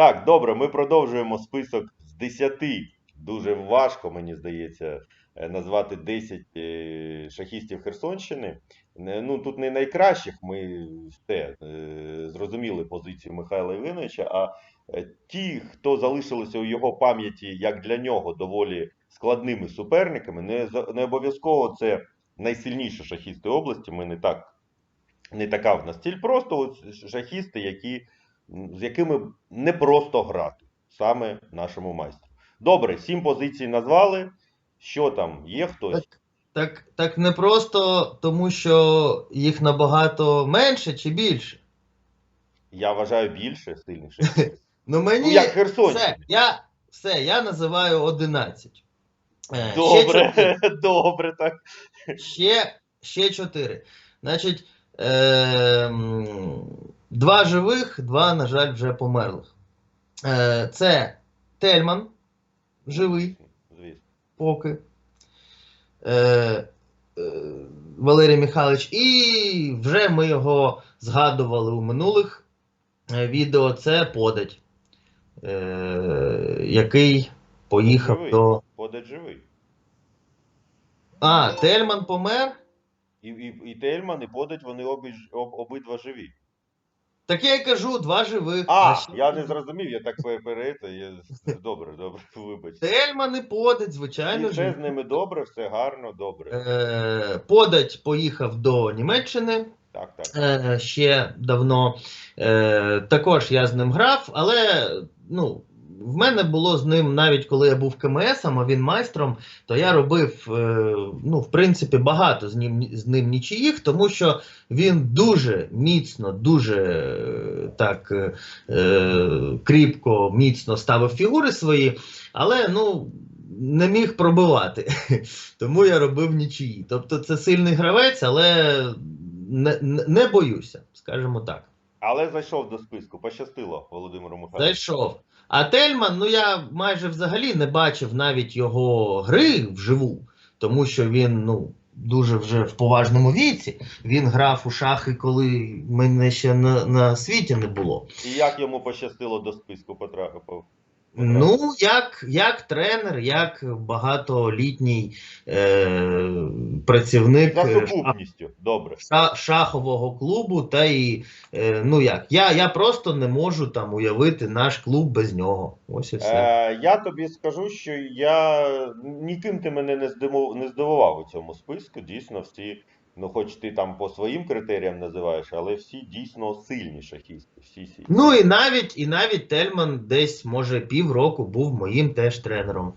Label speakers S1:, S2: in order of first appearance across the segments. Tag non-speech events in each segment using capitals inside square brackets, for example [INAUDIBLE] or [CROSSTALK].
S1: Так, добре, ми продовжуємо список з 10. Дуже важко, мені здається, е, назвати 10 е, шахістів Херсонщини. Ну, тут не найкращих, ми все е, зрозуміли позицію Михайла Івановича, а е, ті, хто залишилися у його пам'яті, як для нього, доволі складними суперниками, не, не обов'язково це найсильніші шахісти області. Ми не так, не така в нас ціль, просто шахісти, які з якими не просто грати, саме нашому майстру. Добре, сім позицій назвали. Що там? Є хтось?
S2: Так, так, так не просто тому, що їх набагато менше чи більше.
S1: Я вважаю більше сильніше.
S2: Ну мені
S1: Ну, як
S2: все, я, все, я називаю 11. Е,
S1: Добре,
S2: Ще, [LAUGHS]
S1: добре, так.
S2: ще, ще 4. Значить, е, два живих, два, на жаль, вже померлих. Е, це Тельман, живий. Поки. Е, е, Валерій Михайлович, і вже ми його згадували у минулих відео. Це подать, який поїхав
S1: Живий.
S2: до.
S1: Подать живий.
S2: А, Тельман помер.
S1: І, і, і Тельман, і подать вони обидва живі.
S2: Так я й кажу, два живих.
S1: А,
S2: ще-
S1: я не зрозумів, я так перейти. Я... Добре, добре, [LAUGHS] вибачте.
S2: Тельма не подать, звичайно
S1: І все з ними добре, все гарно, добре.
S2: Е, подать поїхав до Німеччини.
S1: Так, так.
S2: е, ще давно. Е, також я з ним грав, але ну, в мене було з ним, навіть коли я був КМСом, а він майстром, то я робив е, ну, в принципі, багато з ним, з ним нічиїх, тому що він дуже міцно, дуже е, так е, кріпко, міцно ставив фігури свої, але ну. Не міг пробивати, [LAUGHS] тому я робив нічиї. Тобто це сильний гравець, але не, не боюся, скажімо так.
S1: Але зайшов до списку, пощастило Володимиру Михайловичу.
S2: Зайшов. А Тельман, ну я майже взагалі не бачив навіть його гри вживу, тому що він ну, дуже вже в поважному віці. Він грав у шахи, коли мене ще на, на світі не було.
S1: І як йому пощастило до списку потрапив?
S2: Ну, як, як тренер, як багатолітній е, працівник е, шах-
S1: добре.
S2: шахового клубу, та і е, ну як, я, я просто не можу там уявити наш клуб без нього. Ось і все.
S1: Е, я тобі скажу, що я ніким ти мене не здивував у цьому списку. Дійсно, всі, ну хоч ти там по своїм критеріям називаєш, але всі дійсно сильні шахісти. Всі сильні.
S2: Ну і навіть і навіть Тельман десь, може, півроку був моїм теж тренером.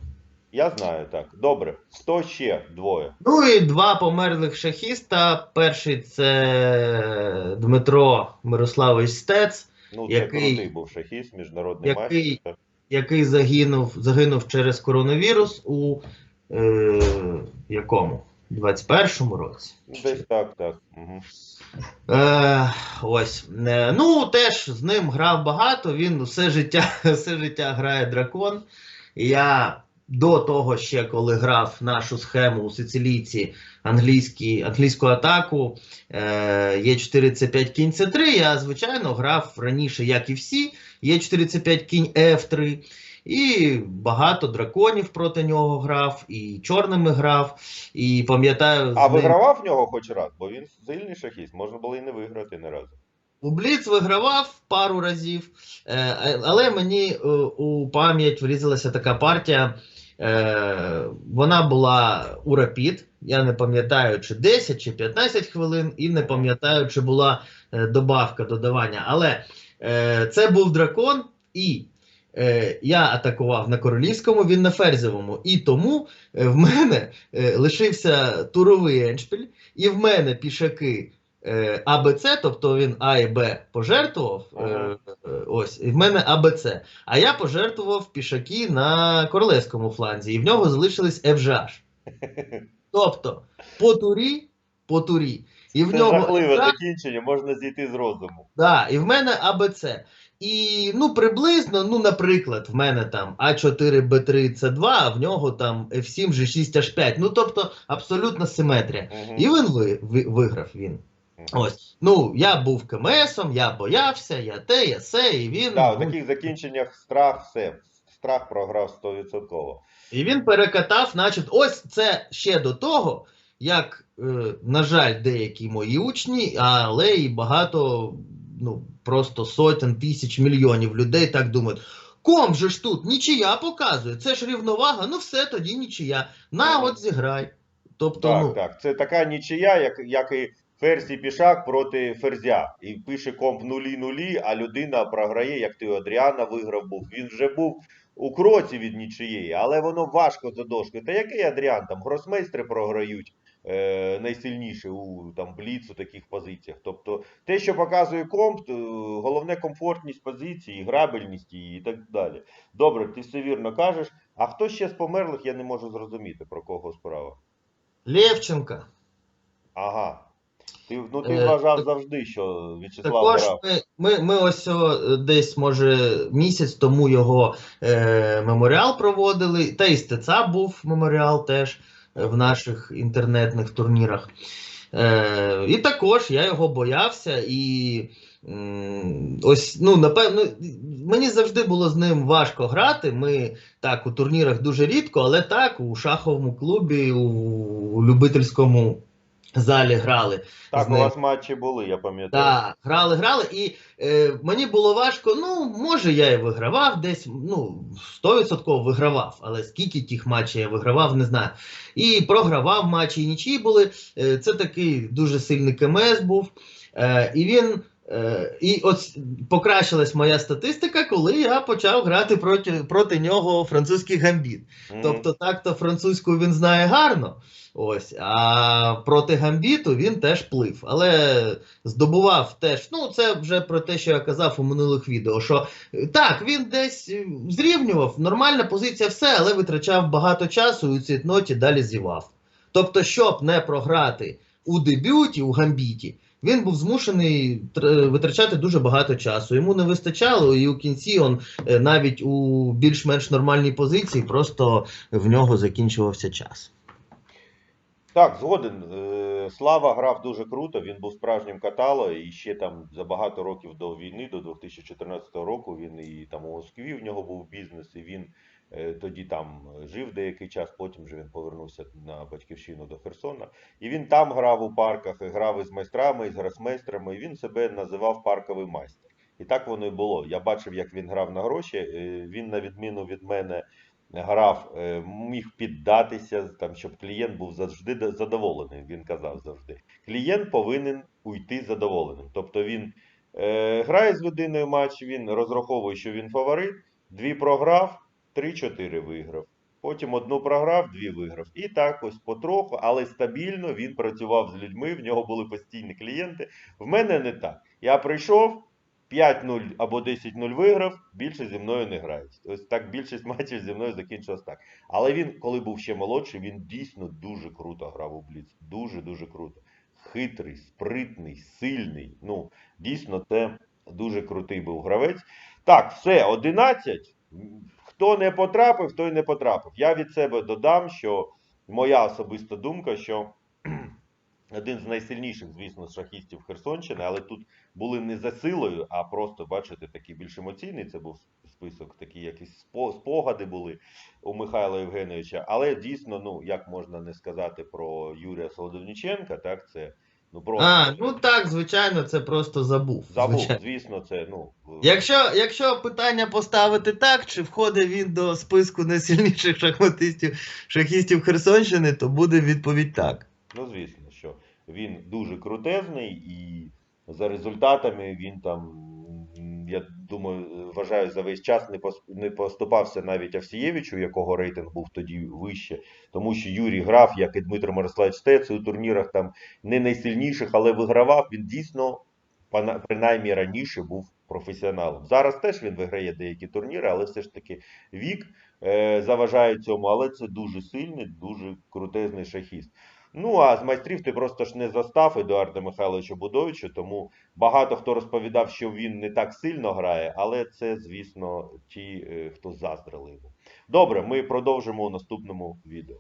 S1: Я знаю так. Добре. Хто ще двоє?
S2: Ну і два померлих шахіста. Перший це Дмитро Мирославович Стец,
S1: Ну, це
S2: Який-
S1: крутий був шахіст, міжнародний
S2: Який-
S1: майстер.
S2: який загинув, загинув через коронавірус у е, якому? 21-му році.
S1: Десь так, так. Угу.
S2: Е, ось. Е, ну, теж з ним грав багато. Він все життя, [LAUGHS] все життя грає дракон. Я до того, ще коли грав нашу схему у сицилійці англійську атаку е, Є4 С5 кінь С3, я, звичайно, грав раніше, як і всі, Є4 С5 кінь F3. І багато драконів проти нього грав, і чорними грав. І пам'ятаю,
S1: А
S2: ним-
S1: вигравав в нього хоч раз, бо він сильний шахіст, можна було і не виграти ні разу.
S2: У Бліц вигравав пару разів, е, але мені е, у пам'ять врізалася така партія. Е, Вона була у Рапід. Я не пам'ятаю, чи 10 чи 15 хвилин, і не пам'ятаю, чи була добавка додавання. Але це був дракон, і е, я атакував на королівському, він на ферзевому. І тому е, в мене е, лишився туровий еншпіль, і в мене пішаки е, АБЦ, тобто він А і Б пожертвував. Е, ось, і в мене АБЦ. А я пожертвував пішаки на королевському фланзі, і в нього залишились FGH. Тобто, по турі, по турі. І в
S1: Це
S2: нього
S1: жахливе закінчення, можна зійти з розуму.
S2: Да, і в мене АБЦ. І ну, приблизно, ну, наприклад, в мене там А4, Б3, С2, а в нього там F7, G6, H5. Ну, тобто, абсолютна симетрія.
S1: Мгм.
S2: І він ви, ви, виграв він. Ось. Ну, я був КМСом, я боявся, я те, я се, і він.
S1: Да, в таких закінченнях страх все. Страх програв 100%.
S2: І він перекатав, значить, ось це ще до того, як, е, на жаль, деякі мої учні, але і багато, ну, просто сотень тисяч мільйонів людей так думають. Ком же ж тут нічия показує, це ж рівновага, ну все, тоді нічия. На, от зіграй. Тобто,
S1: Так,
S2: ну,
S1: так. Це така нічия, як, як і Ферзь і Пішак проти Ферзя. І пише комп нулі-нулі, а людина програє, як ти у Адріана виграв був. Він вже був у кроці від нічиєї, але воно важко за дошкою. Та який Адріан? Там гросмейстри програють е, найсильніше у там, бліц у таких позиціях. Тобто те, що показує комп, е, головне комфортність позиції, грабельність її і так далі. Добре, ти все вірно кажеш. А хто ще з померлих, я не можу зрозуміти, про кого справа.
S2: Левченка.
S1: Ага. Ти, ну, ти
S2: Е,
S1: вважав
S2: так-
S1: завжди, що В'ячеслав
S2: Також
S1: грав.
S2: ми, ми, ми ось о, десь, може, місяць тому його е, меморіал проводили, та і стеця був меморіал теж е, в наших інтернетних турнірах. Е, і також я його боявся, і ось, ну, напевно, мені завжди було з ним важко грати. Ми так у турнірах дуже рідко, але так, у шаховому клубі, у любительському залі грали.
S1: Так,
S2: з
S1: у вас матчі були, я пам'ятаю.
S2: Так, грали, грали, і е, мені було важко. Ну, може, я і вигравав десь, ну, 100% вигравав, але скільки тих матчів я вигравав, не знаю. І програвав матчі, і нічі були. Е, це такий дуже сильний КМС був. Е, і він. Е, і от покращилась моя статистика, коли я почав грати проти, проти нього французький гамбіт.
S1: Мгм.
S2: Тобто так-то французьку він знає гарно. Ось, а проти гамбіту він теж плив. Але здобував теж. Ну, це вже про те, що я казав у минулих відео. Що е, так, він десь е, зрівнював, нормальна позиція, все, але витрачав багато часу і у цвітноті далі зівав. Тобто, щоб не програти у дебюті, у гамбіті, він був змушений витрачати дуже багато часу. Йому не вистачало, і у кінці он е, навіть у більш-менш нормальній позиції просто в нього закінчувався час.
S1: Так, згоден. Е, Слава грав дуже круто, він був справжнім катало, і ще там за багато років до війни, до 2014 року, він і там у Москві в нього був бізнес, і він е, тоді там жив деякий час, потім вже він повернувся на батьківщину до Херсона. І він там грав у парках, і грав із майстрами, із гросмейстрами, і він себе називав парковий майстер. І так воно і було. Я бачив, як він грав на гроші. е, Він, на відміну від мене, грав, е, міг піддатися, там, щоб клієнт був завжди задоволений. Він казав завжди. Клієнт повинен уйти задоволеним. Тобто він е, грає з людиною матч, він розраховує, що він фаворит, дві програв, три-чотири виграв. Потім одну програв, дві виграв. І так ось потроху, але стабільно він працював з людьми, в нього були постійні клієнти. В мене не так. Я прийшов, 5-0 або 10-0 виграв, більше зі мною не грають. Ось так більшість [LAUGHS] матчів зі мною закінчилось так. Але він, коли був ще молодший, він дійсно дуже круто грав у Бліц. Дуже-дуже круто. Хитрий, спритний, сильний. Ну, дійсно, це дуже крутий був гравець. Так, все, 11. Хто не потрапив, той не потрапив. Я від себе додам, що моя особиста думка, що [CLEARS THROAT] один з найсильніших, звісно, шахістів Херсонщини, але тут були не за силою, а просто, бачите, такий більш емоційний. Це був список, такі якісь спогади були у Михайла Євгеновича. Але дійсно, ну як можна не сказати про Юрія Солодовніченка, так це ну просто
S2: А, ну так, звичайно, це просто забув.
S1: забув.
S2: звичайно.
S1: Звісно, це ну
S2: Якщо, якщо питання поставити так, чи входить він до списку найсильніших шахматистів шахістів Херсонщини, то буде відповідь так.
S1: Ну, звісно, що він дуже крутезний і за результатами він там, я думаю, вважаю, за весь час не поступався навіть Авсієвичу, якого рейтинг був тоді вище, тому що Юрій грав, як і Дмитро Мирославович Стець, у турнірах там не найсильніших, але вигравав. Він дійсно, принаймні раніше, був професіоналом. Зараз теж він виграє деякі турніри, але все ж таки вік е, заважає цьому, але це дуже сильний, дуже крутезний шахіст. Ну, а з майстрів ти просто ж не застав Едуарда Михайловича Будовича, тому багато хто розповідав, що він не так сильно грає, але це, звісно, ті, е, хто заздрили йому. Добре, ми продовжимо у наступному відео.